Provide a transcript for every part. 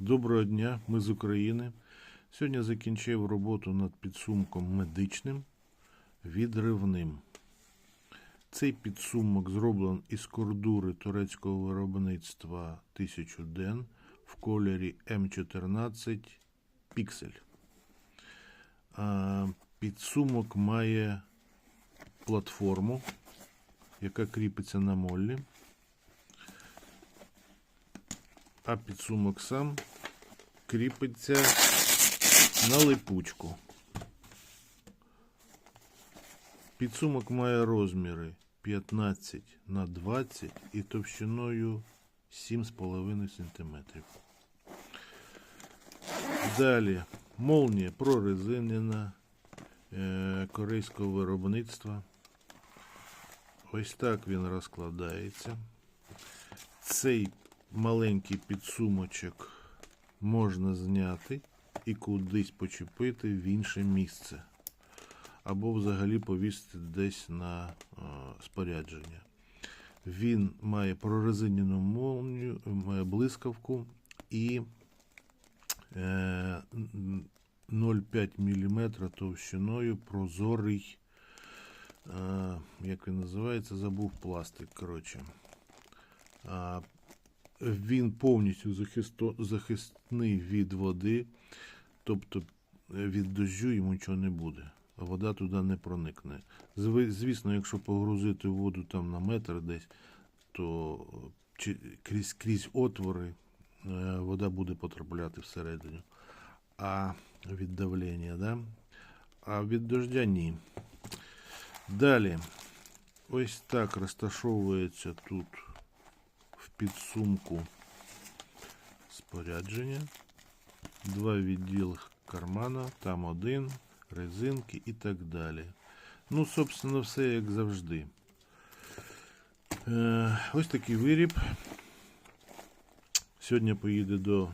Доброго дня, ми з України. Сьогодні закінчив роботу над підсумком медичним відривним. Цей підсумок зроблений із кордури турецького виробництва 1000 ден в кольорі М14 піксель. Підсумок має платформу, яка кріпиться на моллі. а підсумок сам кріпиться на липучку. Підсумок має розміри 15 на 20 і товщиною 7,5 см. Далі молнія прорезинена е, корейського виробництва. Ось так він розкладається. Цей маленький підсумочок можна зняти і кудись почепити в інше місце. Або взагалі повісити десь на е, спорядження. Він має прорезинену молнію, має блискавку і е, 0,5 мм товщиною прозорий, е, як він називається, забув пластик. Коротше. А, він повністю захисний від води, тобто е, від дощу йому нічого не буде. Вода туди не проникне. Звісно, якщо погрузити воду там на метр десь, то чи- крізь, крізь отвори е, вода буде потрапляти всередину. А від давлення, да? а від дождя ні. Далі, ось так розташовується тут в підсумку спорядження. Два відділи кармана, там один, резинки і так далі. Ну, собственно, все як завжди. Е, ось такий виріб. Сьогодні поїде до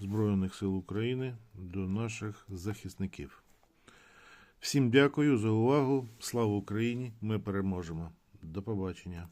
Збройних сил України, до наших захисників. Всім дякую за увагу. Слава Україні! Ми переможемо. До побачення.